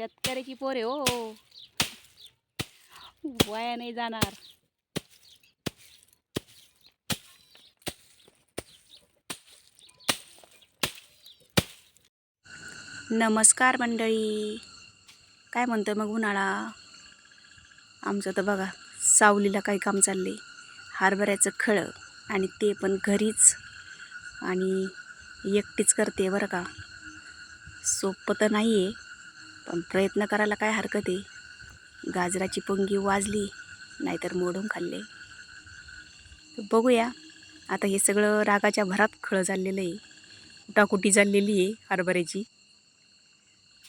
शेतकऱ्याची पोरे हो. वाया नाही जाणार. नमस्कार मंडळी. काय म्हणतोय मग उन्हाळा? आमचं तर बघा सावलीला काही काम चालले हरभऱ्याचं खळं आणि ते पण घरीच. आणि एकटीच करते बरं का. सोपं तर नाही आहे पण प्रयत्न करायला काय हरकत आहे? गाजराची पंगी वाजली नाहीतर मोडून खाल्ले. बघूया. आता हे सगळं रागाच्या भरात खळं चाललेलं आहे. कुटाकुटी चाललेली आहे हरभऱ्याची.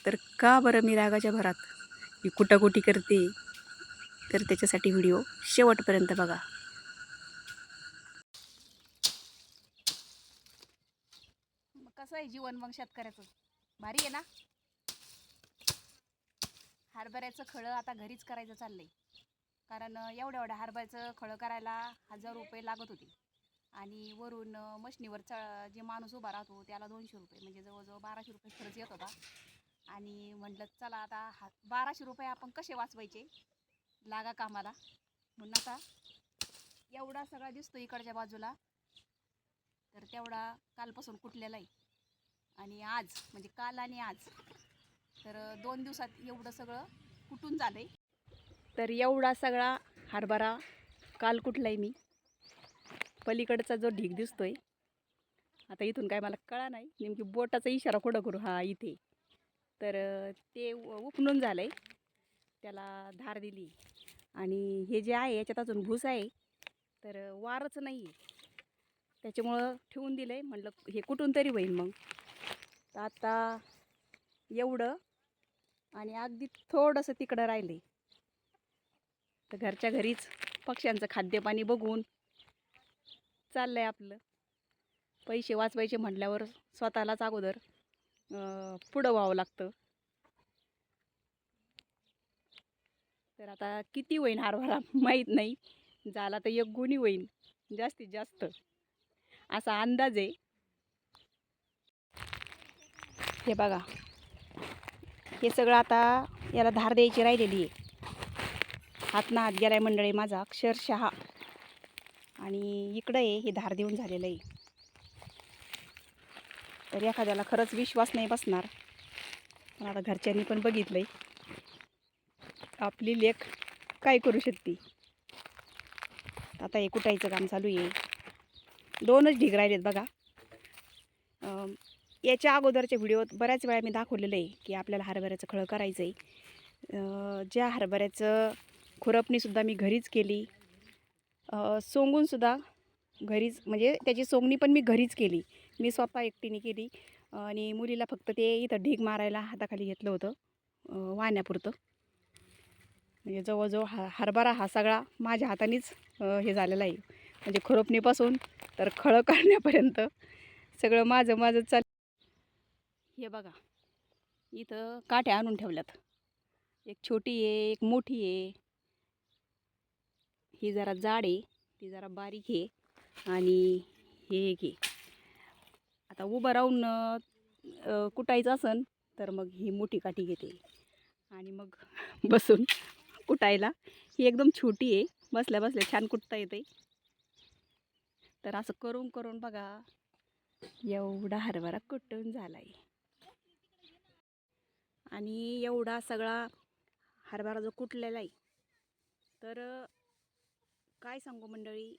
तर का बरं मी रागाच्या भरात मी कुटाकुटी करते? तर त्याच्यासाठी व्हिडिओ शेवटपर्यंत बघा. कसं आहे जीवन मग शेतकऱ्याचं? भारी आहे ना? हरभऱ्याचं खळं आता घरीच करायचं चाललंय. कारण एवढ्या एवढ्या हरभऱ्याचं खळं करायला हजार रुपये लागत होते. आणि वरून मशनीवर च जे माणूस उभा राहतो त्याला दोनशे रुपये म्हणजे जवळजवळ बाराशे रुपये खर्च येत होता. आणि म्हटलं चला आता हा बाराशे रुपये आपण कसे वाचवायचे? लागा कामाला. म्हणून आता एवढा सगळा दिसतो इकडच्या बाजूला. तर तेवढा कालपासून कुठलेला आहे आणि आज म्हणजे काल आणि आज. तर दोन दिवसात एवढं सगळं कुठून झालंय? तर एवढा सगळा हरभरा काल कुठलाय मी? पलीकडचा जो ढीग दिसतोय. आता इथून काय मला कळा नाही. नेमकी बोटाचा इशारा कुठं करू? हा इथे. तर ते उ- उपणून झालंय. त्याला धार दिली. आणि हे जे आहे याच्यात अजून भूस आहे. तर वारच नाही आहे त्याच्यामुळं ठेवून दिलं आहे म्हटलं हे कुठून तरी होईल मग. तर आता एवढं आणि अगदी थोडंसं तिकडं राहिलं. तर घरच्या घरीच पक्ष्यांचं खाद्यपाणी बघून चाललं आहे आपलं. पैसे वाचवायचे म्हटल्यावर स्वतःलाच अगोदर पुढं व्हावं लागतं. तर आता किती होईन हरभरा माहीत नाही. झाला तर एक गुणी होईन. जास्तीत जास्त. असा अंदाज आहे. हे बघा. हे सगळं आता याला धार द्यायची राहिलेली आहे. हात ना हात गेलाय मंडळी माझा अक्षरशः. आणि इकडं आहे हे धार देऊन झालेलं आहे. तर एखाद्याला खरंच विश्वास नाही बसणार. पण आता घरच्यांनी पण बघितलं आहे आपली लेख काय करू शकते? आता हे कुटायचं काम चालू आहे. दोनच ढीग राहिलेत बघा. याच्या अगोदरच्या व्हिडिओत बऱ्याच वेळा मी दाखवलेलं आहे की आपल्याला हरभऱ्याचं खळं करायचं आहे ज्या हरभऱ्याचं खुरपणीसुद्धा मी घरीच केली. सोंगूनसुद्धा घरीच म्हणजे त्याची सोंगणी पण मी घरीच केली. मी स्वतः एकटीने केली. आणि मुलीला फक्त ते इथं ढीग मारायला हाताखाली घेतलं होतं वाहण्यापुरतं म्हणजे जवळजवळ हा हरभरा हा सगळा माझ्या हातानेच हे झालेला आहे. म्हणजे खुरपणीपासून तर खळं करण्यापर्यंत सगळं माझं माझं चाल हे बघा. इथं काठ्या आणून ठेवल्यात. एक छोटी आहे एक मोठी आहे. ही जरा जाड आहे ती जरा बारीक आहे आणि हे घे आता उभं राहून कुटायचं असन तर मग ही मोठी काठी घेते. आणि मग बसून कुटायला. ही एकदम छोटी आहे. बसल्या बसल्या छान कुटता येते. तर असं करून करून बघा एवढा हरभरा कुटून झाला आहे आणि एवढा सगळा हरभरा जो कुटलेला आहे तर काय सांगू मंडळी?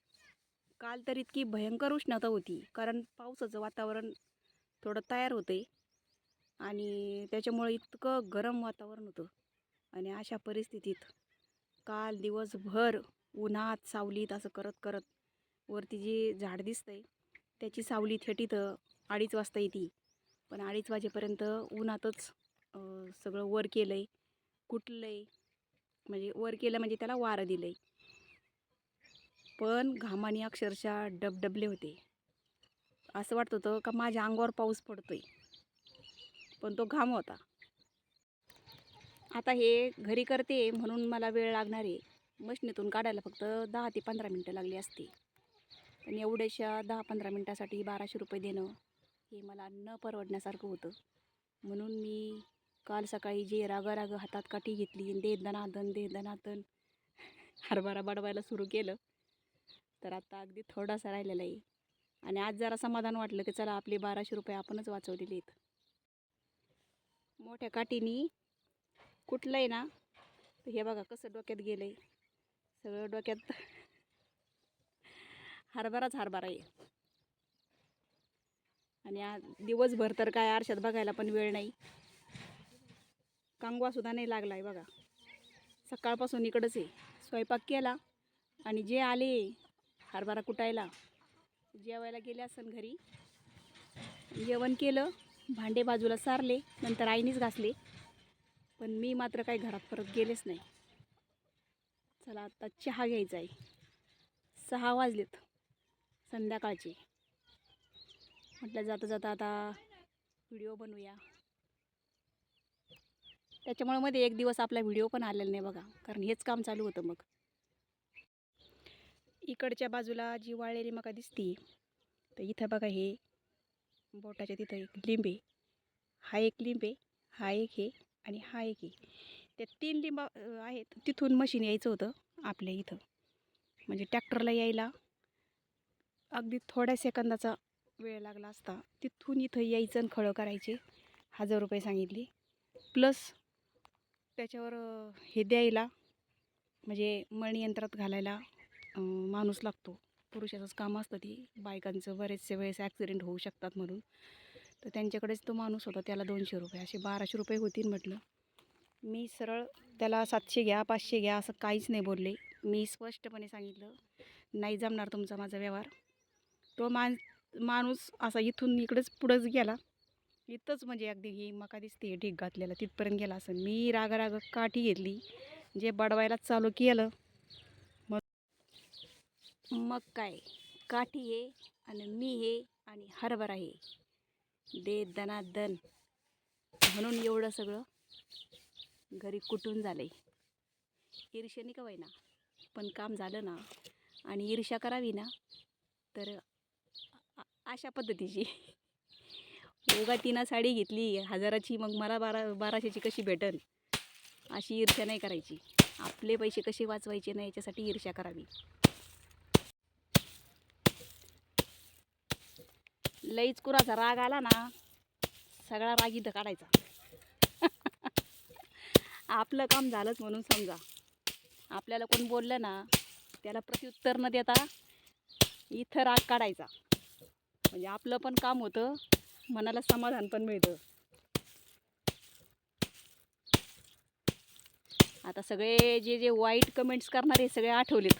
काल तर इतकी भयंकर उष्णता होती कारण पावसाचं वातावरण थोडं तयार होते आणि त्याच्यामुळे इतकं गरम वातावरण होतं. आणि अशा परिस्थितीत काल दिवसभर उन्हात सावलीत असं करत करत वरती जी झाड दिसतंय त्याची सावली थेट इथं अडीच वाजता येते. पण अडीच वाजेपर्यंत उन्हातच सगळं वर केलं आहे कुठलं आहे म्हणजे वर केलं म्हणजे त्याला वारं दिलं आहे पण घामाने अक्षरशः डबडबले होते. असं वाटत होतं का माझ्या अंगावर पाऊस पडतो आहे पण तो घाम होता. आता हे घरी करते म्हणून मला वेळ लागणार आहे. मशनीतून काढायला फक्त दहा ते पंधरा मिनटं लागली असते. पण एवढ्याशा दहा पंधरा मिनटासाठी बाराशे रुपये देणं हे मला न परवडण्यासारखं होतं. म्हणून मी काल सकाळी जे राग राग हातात काठी घेतली दे दनादन दे दनादन हरभरा बडवायला सुरू केलं. तर आता अगदी थोडासा राहिलेला आहे. आणि आज जरा समाधान वाटलं की चला आपले बाराशे रुपये आपणच वाचवलेले आहेत. मोठ्या काठीनी कुठलं आहे ना तर हे बघा कसं डोक्यात गेलं आहे सगळं डोक्यात हरभराच हरभरा आहे. आणि आज दिवसभर तर काय आरशात बघायला पण वेळ नाही. कांगवासुद्धा नाही लागला आहे बघा. सकाळपासून इकडंच आहे. स्वयंपाक केला आणि जे आले हरभरा कुटायला जेवायला गेले असन घरी. जेवण केलं भांडे बाजूला सारले नंतर आईनेच घासले. पण मी मात्र काही घरात परत गेलेच नाही. चला आता चहा घ्यायचा आहे. सहा वाजलेत संध्याकाळचे. म्हटलं जाता जाता आता व्हिडिओ बनवूया. त्याच्यामुळे मध्ये एक दिवस आपला व्हिडिओ पण आलेला नाही बघा कारण हेच काम चालू होतं मग. इकडच्या बाजूला जी वाळलेली मका दिसती तर इथं बघा हे बोटाच्या तिथं एक लिंबे हा एक लिंबे हा एक हे आणि हा एक हे. त्या तीन लिंबा आहेत तिथून मशीन यायचं होतं आपल्या इथं. म्हणजे ट्रॅक्टरला यायला अगदी थोड्या सेकंदाचा वेळ लागला असता तिथून इथं यायचं आणि खळं करायचे. हजार रुपये सांगितले. प्लस त्याच्यावर हे द्यायला म्हणजे मळणीयंत्रात घालायला माणूस लागतो. पुरुषाचंच काम असतं ती. बायकांचं बरेचसे वेळेस ॲक्सिडेंट होऊ शकतात म्हणून. तर त्यांच्याकडेच तो माणूस होता त्याला दोनशे रुपये. असे बाराशे रुपये होतील म्हटलं. मी सरळ त्याला सातशे घ्या पाचशे घ्या असं काहीच नाही बोलले. मी स्पष्टपणे सांगितलं नाही जमणार तुमचा माझा व्यवहार. तो मान माणूस असा इथून इकडेच पुढंच गेला. इथंच म्हणजे अगदी ही मका दिसते ढीक घातलेला तिथपर्यंत गेला असं. मी राग राग काठी घेतली जे बडवायला चालू केलं. मग मग काय काठी हे आणि मी हे आणि हरभरा हे. दे दना दन म्हणून एवढं सगळं घरी कुटून आहे ईर्ष्याने का ना पण काम झालं ना आणि ईर्ष्या करावी ना तर अशा पद्धतीची. उगा तिनं साडी घेतली हजाराची मग मला बारा बाराशेची कशी भेटल अशी ईर्ष्या नाही करायची. आपले पैसे कसे वाचवायचे नाही याच्यासाठी ईर्ष्या करावी. लईच कुराचा राग आला ना सगळा राग इथं काढायचा. आपलं काम झालंच म्हणून समजा. आपल्याला कोण बोललं ना त्याला प्रत्युत्तर न देता इथं राग काढायचा. म्हणजे आपलं पण काम होतं मनाला समाधान पण मिळतं. आता सगळे जे जे वाईट कमेंट्स करणारे सगळे आठवलेत.